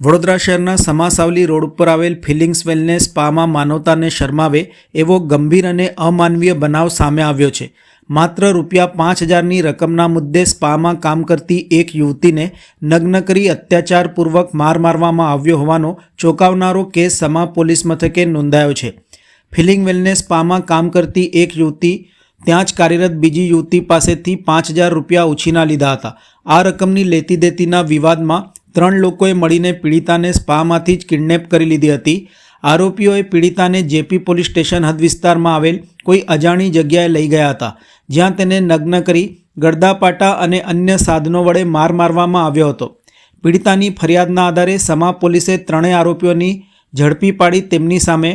વડોદરા શહેરના સમાસાવલી રોડ ઉપર આવેલ ફિલિંગ્સ વેલનેસ સ્પામાં માનવતાને શરમાવે એવો ગંભીર અને અમાનવીય બનાવ સામે આવ્યો છે. માત્ર રૂપિયા પાંચ હજારની રકમના મુદ્દે સ્પામાં કામ કરતી એક યુવતીને નગ્ન કરી અત્યાચારપૂર્વક માર મારવામાં આવ્યો હોવાનો ચોંકાવનારો કેસ સમા પોલીસ મથકે નોંધાયો છે. ફિલિંગ વેલનેસ સ્પામાં કામ કરતી એક યુવતી, ત્યાં જ કાર્યરત બીજી યુવતી પાસેથી પાંચ હજાર રૂપિયા ઉછીના લીધા હતા. આ રકમની લેતી દેતીના વિવાદમાં ત્રણ લોકોએ મળીને પીડિતાને સ્પામાંથી જ કિડનેપ કરી લીધી હતી. આરોપીઓએ પીડિતાને જેપી પોલીસ સ્ટેશન હદ વિસ્તારમાં આવેલ કોઈ અજાણી જગ્યાએ લઈ ગયા હતા, જ્યાં તેને નગ્ન કરી ગળદાપાટા અને અન્ય સાધનો વડે માર મારવામાં આવ્યો હતો. પીડિતાની ફરિયાદના આધારે સમા પોલીસે ત્રણેય આરોપીઓની ઝડપી પાડી તેમની સામે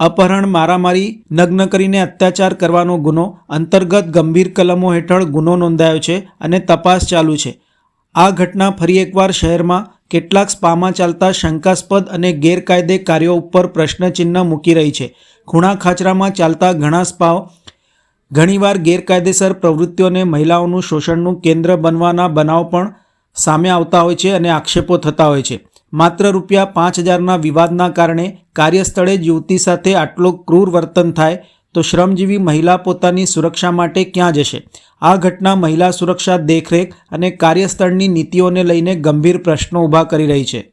અપહરણ, મારામારી, નગ્ન કરીને અત્યાચાર કરવાનો ગુનો, અંતર્ગત ગંભીર કલમો હેઠળ ગુનો નોંધાયો છે અને તપાસ ચાલુ છે. આ ઘટના ફરી એકવાર શહેરમાં કેટલાક સ્પામાં ચાલતા શંકાસ્પદ અને ગેરકાયદે કાર્યો ઉપર પ્રશ્નચિહ્ન મૂકી રહી છે. ખૂણા ખાચરામાં ચાલતા ઘણા સ્પાઓ ઘણીવાર ગેરકાયદેસર પ્રવૃત્તિઓને મહિલાઓનું શોષણનું કેન્દ્ર બનવાના બનાવ પણ સામે આવતા હોય છે અને આક્ષેપો થતા હોય છે. માત્ર રૂપિયા પાંચ હજારના વિવાદના કારણે કાર્યસ્થળે જ યુવતી સાથે આટલો ક્રૂર વર્તન થાય તો શ્રમજીવી મહિલા પોતાની સુરક્ષા માટે ક્યાં જશે? આ ઘટના મહિલા સુરક્ષા દેખરેખ અને કાર્યસ્થળની નીતિઓને લઈને ગંભીર પ્રશ્નો ઊભા કરી રહી છે.